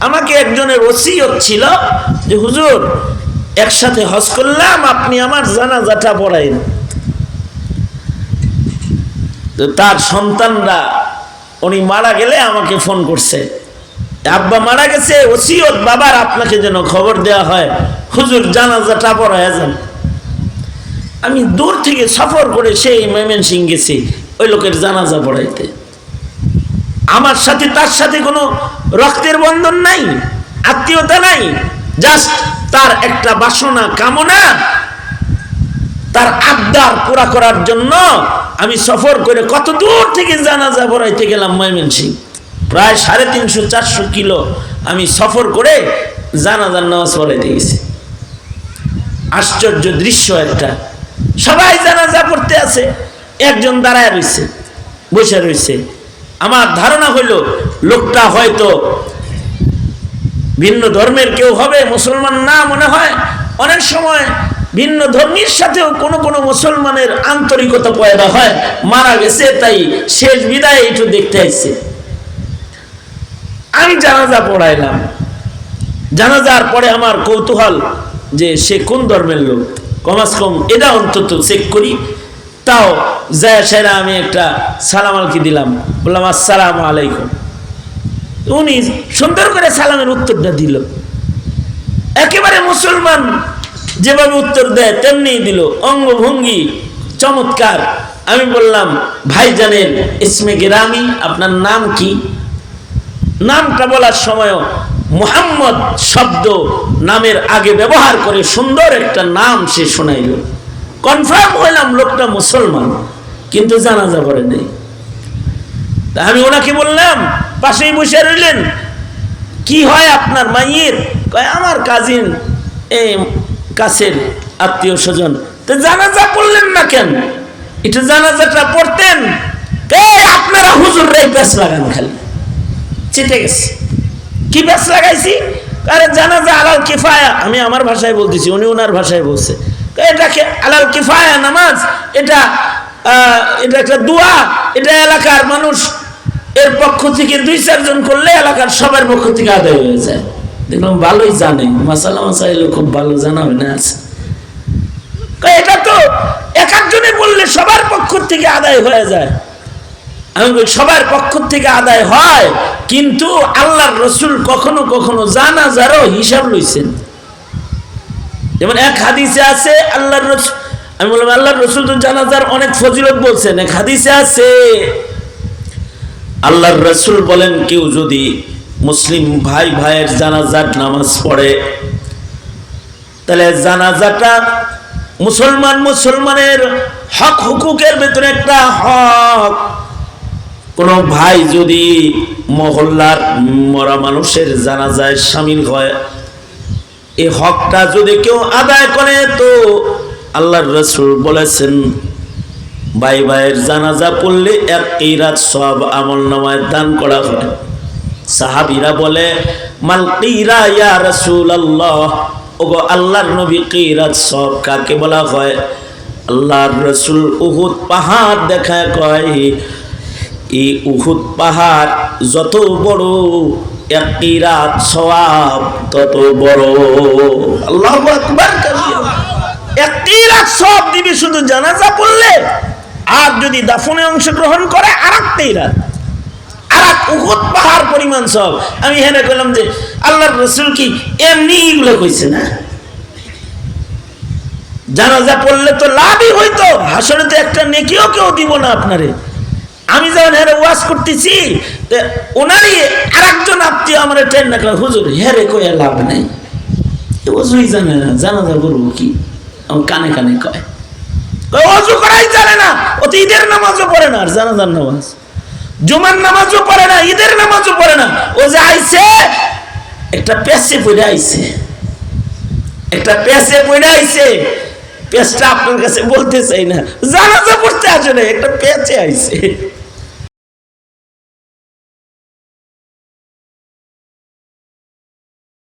আমাকে একজনের ওসিয়ত ছিল যে, হুজুর, একসাথে হজ করলাম, আপনি আমার জানাজাটা পড়াইন। তার সন্তানরা, উনি মারা গেলে আমাকে ফোন করছে। আব্বা মারা গেছে, ওসিয়ত, বাবার আপনাকে যেন খবর দেওয়া হয়। হুজুর, জানাজাটা পড়ায় যান। আমি দূর থেকে সফর করে সেই মেমেন সিং গেছি, ওই লোকের জানাজা পড়াইতে। আমার সাথে, তার সাথে কোনো রক্তের বন্ধন নাই, আত্মীয়তা নাই জাস্ট তার একটা বাসনা, কামনা, তার আবদার পুরা করার জন্য আমি সফর করে কত দূর থেকে জানাজা পড়াইতে গেলাম ময়মনসিং প্রায় সাড়ে তিনশো, চারশো কিলো আমি সফর করে জানাজার নামাজ পড়াইতে গেছি। আশ্চর্য দৃশ্য একটা। সবাই জানাজা পড়তে আছে, একজন দাঁড়ায় রয়েছে বসে রয়েছে আমার ধারণা হইল, লোকটা হয়তো ভিন্ন ধর্মের কেউ হবে, মুসলমান না মনে হয়। অনেক সময় ভিন্ন ধর্মীর সাথেও কোনো কোনো মুসলমানের আন্তরিকতা পয়দা হয়। মারা গেছে, তাই শেষ বিদায় একটু দেখতে আসছে আমি জানাজা পড়াইলাম। জানাজার পরে আমার কৌতূহল যে সে কোন ধর্মের লোক? কমাস কম, এটা অন্তত চেক করি। তাও যায় সেরা আমি একটা সালাম আলকি দিলাম। বললাম, আসসালাম আলাইকুম। উনি সুন্দর করে সালামের উত্তরটা দিল। একেবারে মুসলমান যেভাবে উত্তর দেয় তেমনি দিল। অঙ্গভঙ্গি চমৎকার। আমি বললাম ভাই জানেন ইসমে গেরামি, আপনার নাম কি? নামটা বলার সময়ও মোহাম্মদ শব্দ নামের আগে ব্যবহার করে সুন্দর একটা নাম সে শোনাইল। কনফার্ম হইলাম লোকটা মুসলমান, কিন্তু জানাজা পড়ে নেই। তা আমি ওনাকে বললাম, পাশেই বসে রইলেন, কি হয় আপনার মাইয়ের? আমার কাজিন এই কাছের আত্মীয় স্বজন। তো জানাজা পড়লেন না কেন? একটু জানাজাটা পড়তেন এই আপনারা হুজুররাই বেশ লাগান খালি। চেটে গেছে। কি ব্যাস লাগাইছি? আরে জানাজা আলাল কিফায়া, আমি আমার ভাষায় বলতেছি, উনি ওনার ভাষায় বলছে। এটাকে আলাল কিফায়া নামাজ এটা এটা একটা দোয়া এটা এলাকার মানুষ এর পক্ষ থেকে দুই চারজন করলে এলাকার সবার পক্ষ থেকে আদায় হয়ে যায়। দেখলাম ভালোই জানে। মাসালা মাসাইল খুব ভালো জানা না আছে। এটা তো এক একজনে বললে সবার পক্ষ থেকে আদায় হয়ে যায়। আমি বলি, সবার পক্ষ থেকে আদায় হয় কিন্তু আল্লাহর রসুল কখনো কখনো জানা জানাজারও হিসাব লইছেন। যেমন এক হাদিসে আছে, আল্লাহর রসুল আমি বললাম, আল্লাহর রসুল তো জানাজার অনেক ফজিলত বলছেন। এক হাদিসে আছে, আল্লাহর রসুল বলেন, কেউ যদি মুসলিম ভাই ভাইয়ের জানাজার নামাজ পড়ে, তাহলে জানাজাটা মুসলমান মুসলমানের হক হুকুকের ভেতরে একটা হক। কোনো ভাই যদি মহল্লার মরা মানুষের জানাজায় সামিল হয় এই হকটা যদি কেউ আদায় করে, তো আল্লাহর রসুল বলেছেন ভাই ভাইয়ের জানাজা পড়লে এক এই রাত সব আমল নামায় দান করা হয়। সাহাবিরা বলে, মাল কিরা ইয়া রসুল আল্লাহ ওগো, আল্লাহর নবী কিরাত সব কাকে বলা হয়? আল্লাহর রসুল উহুদ পাহাড় দেখায় কয়, এই উহুদ পাহাড় যত বড় একই রাত সওয়াব তত বড়। আল্লাহ একটি রাত সব দিবে শুধু জানাজা পড়লে, আর যদি দাফনে অংশগ্রহণ করে আর একটাই রাত পাহাড় পরিমাণ সব আমি হেনে কইলাম যে রসুল কি এমনি না? জানাজা পড়লে তো লাভই তো একটা নেকিও কেউ দিব না আপনারে। আমি যখন হেরে ওয়াজ করতেছি ওনারই আর একজন আত্মীয় আমার ট্রেন না হুজুর হেরে কয়ে লাভ নেই। অজুই জানে না কি? আমার কানে কানে কয়। অজু করাই জানে না ঈদের নামাজও পড়ে না, আর জানাজার নামাজ। জুমার নামাজও পড়ে না, ঈদের নামাজও পড়ে না। ও যে একটা পেছে পড়ে আইছে। একটা পেছে পড়ে আইছে। পেঁচটা আপনার কাছে বলতে চাই না। জানাজা পড়তে আসে না একটা পেঁচে আইছে।